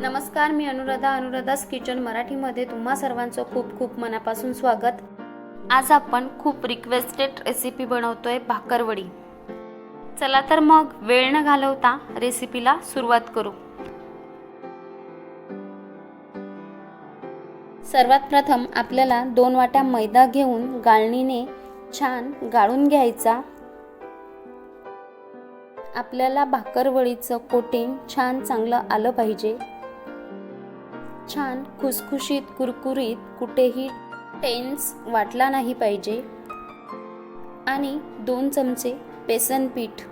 नमस्कार मी अनुराधा. अनुराधास किचन मराठीमध्ये तुम्हा सर्वांचं खूप खूप मनापासून स्वागत. आज आपण खूप रिक्वेस्टेड रेसिपी बनवतोय भाकरवडी. चला तर मग वेळ न घालवता रेसिपीला सुरुवात करू. सर्वात प्रथम आपल्याला दोन वाट्या मैदा घेऊन गाळणीने छान गाळून घ्यायचा. आपल्याला भाकरवडीचं कोटिंग छान चांगलं आलं पाहिजे. छान खुसखुशीत कुरकुरीत कुठेही टेन्स वाटला नाही पाहिजे. आणि दोन चमचे बेसन पीठ.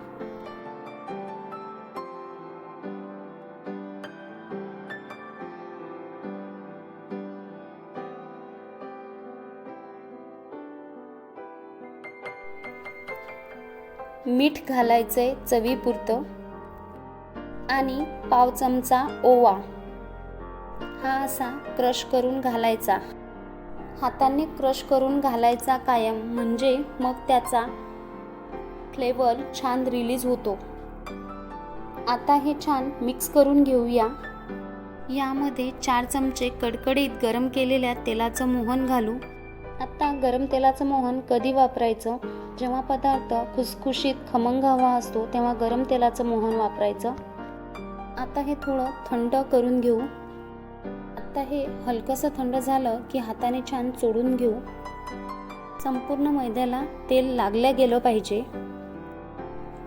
मीठ घालायचंय चवीपुरतं. आणि पाव चमचा ओवा. हा असा क्रश करून घालायचा. हाताने क्रश करून घालायचा कायम म्हणजे मग त्याचा फ्लेवर छान रिलीज होतो. आता हे छान मिक्स करून घेऊया. यामध्ये चार चमचे कडकडीत गरम केलेल्या तेलाचं मोहन घालू. आता गरम तेलाचं मोहन कधी वापरायचं? जेव्हा पदार्थ खुसखुशीत खमंग हवा असतो तेव्हा गरम तेलाचं मोहन वापरायचं. आता हे थोडं थंड करून घेऊ. आत्ता हे हलकंसं थंड झालं की हाताने छान चोडून घेऊ. संपूर्ण मैद्याला तेल लागलं गेलं पाहिजे.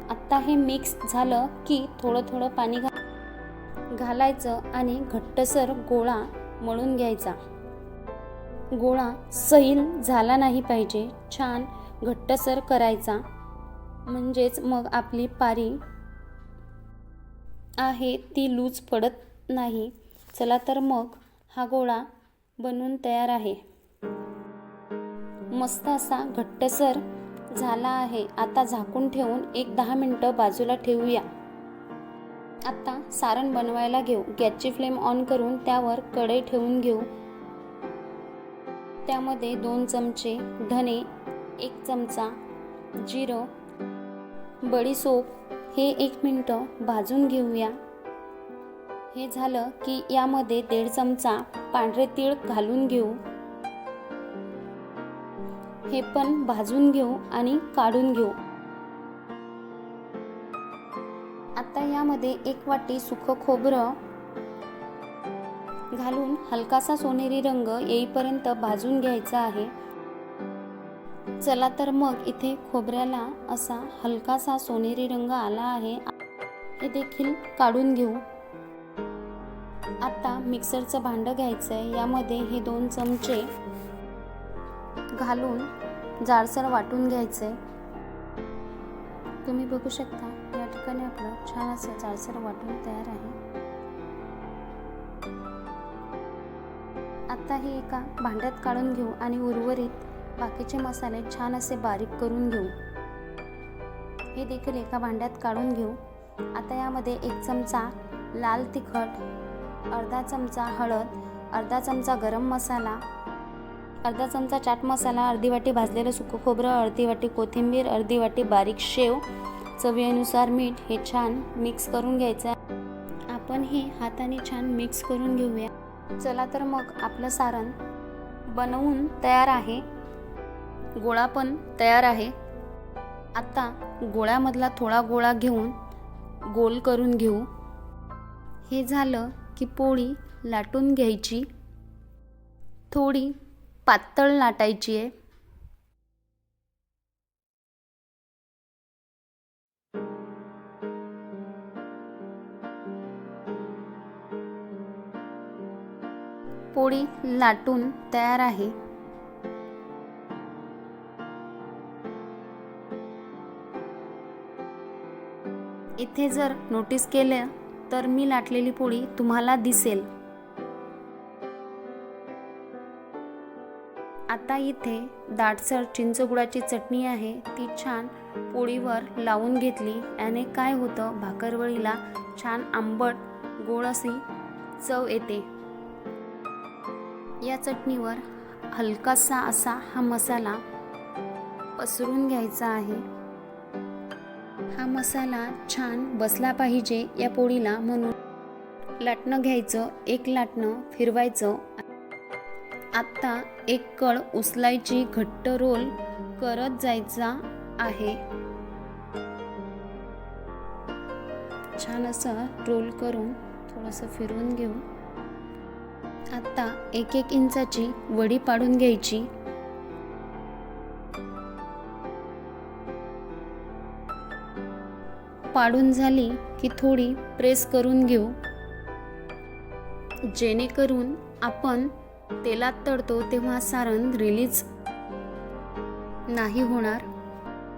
आत्ता हे मिक्स झालं की थोडं थोडं पाणी घा घालायचं आणि घट्टसर गोळा मळून घ्यायचा. गोळा सैल झाला नाही पाहिजे छान घट्टसर करायचा. म्हणजेच मग आपली पारी आहे ती लूज पडत नाही. चला तर मग हा गोळा बनवून तयार आहे. मस्त असा घट्टसर झाला आहे. आता झाकून ठेवून एक दहा मिनटं बाजूला ठेवूया. आता सारण बनवायला घेऊ. गॅसची फ्लेम ऑन करून त्यावर कढई ठेवून घेऊ. त्यामध्ये दोन चमचे धने एक चमचा जिरं बडीसोप हे एक मिनटं भाजून घेऊया. हे झालं की यामध्ये दीड चमचा पांढरे तीळ घालून घेऊ. हे पण भाजून घेऊ आणि काढून घेऊ. आता यामध्ये एक वाटी सुखं खोबरं घालून हलकासा सोनेरी रंग येईपर्यंत भाजून घ्यायचा आहे. चला तर मग इथे खोबऱ्याला असा हलकासा सोनेरी रंग आला आहे. हे देखील काढून घेऊ. आता मिक्सरचं भांडं घ्यायचं आहे यामध्ये हे दोन चमचे घालून जाडसर वाटून घ्यायचं आहे तुम्ही बघू शकता या ठिकाणी आपलं छान असं जाडसर वाटून तयार आहे. आता हे एका भांड्यात काढून घेऊ आणि उर्वरित बाकीचे मसाले छान असे बारीक करून घेऊ. हे देखील एका भांड्यात काढून घेऊ. आता यामध्ये एक चमचा लाल तिखट अर्धा चमचा हळद अर्धा चमचा गरम मसाला अर्धा चमचा चाट मसाला अर्धी वाटी भाजलेलं सुकं खोबरं अर्धी वाटी कोथिंबीर अर्धी वाटी बारीक शेव चवीनुसार मीठ हे छान मिक्स करून घ्यायचं. आहे आपण हे हाताने छान मिक्स करून घेऊया. चला तर मग आपलं सारण बनवून तयार आहे. गोळा पण तयार आहे. आता गोळ्यामधला थोडा गोळा घेऊन गोल करून घेऊ. हे झालं. की पोळी लाटून घ्यायची. थोडी पातळ लाटायची आहे. पोळी लाटून तयार आहे. इथे जर नोटीस केलं तर मी लाटलेली पोळी तुम्हाला दिसेल. आता इथे दाटसर चिंचगुळाची चटणी आहे. ती छान पोळीवर लावून घेतली याने काय होतं? भाकरवळीला छान आंबट गोड अशी चव येते. या चटणीवर हलकासा असा हा मसाला पसरून घ्यायचा आहे. हा मसाला छान बसला पाहिजे या पोळीला म्हणून. लाटणं घ्यायचं एक लाटणं फिरवायचं. आत्ता एक कळ उचलायची घट्ट रोल करत जायचा आहे. छान असं रोल करून थोडंसं फिरवून घेऊ. आत्ता एक एक इंचाची वडी पाडून घ्यायची. पाडून झाली की थोडी प्रेस करून घेऊ. जेणेकरून आपण तेलात तळतो तेव्हा सारण रिलीज नाही होणार.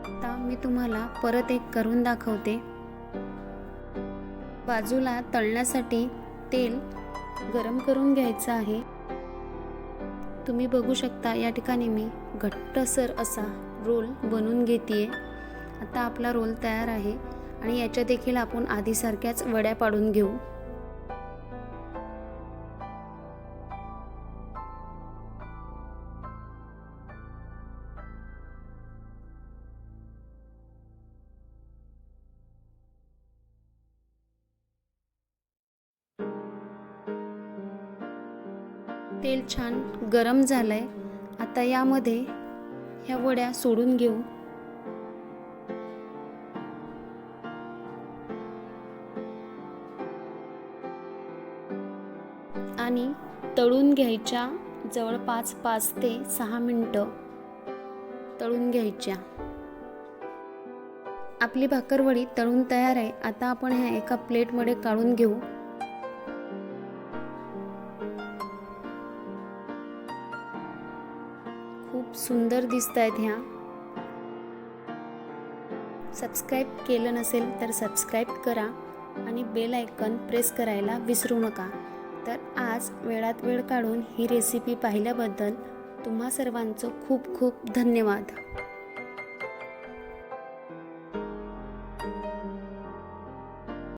आता मी तुम्हाला परत एक करून दाखवते. बाजूला तळण्यासाठी तेल गरम करून घ्यायचं आहे. तुम्ही बघू शकता या ठिकाणी मी घट्टसर असा रोल बनवून घेते आता आपला रोल तयार आहे. आणि याच्या देखील आपण आधीसारख्याच वड्या पाडून घेऊ. तेल छान गरम झालंय. आता यामध्ये ह्या वड्या सोडून घेऊ. तळून घ्यायच्या जवळपास पाच ते सहा मिनटं तळून घ्यायच्या. आपली भाकरवडी तळून तयार आहे. आता आपण ह्या एका प्लेटमध्ये काढून घेऊ. खूप सुंदर दिसत आहेत ह्या. सबस्क्राईब केलं नसेल तर सबस्क्राईब करा आणि बेल आयकन प्रेस करायला विसरू नका. तर आज वेळात वेळ काढून ही रेसिपी पाहिल्याबद्दल तुम्हा सर्वांचं खूप खूप धन्यवाद.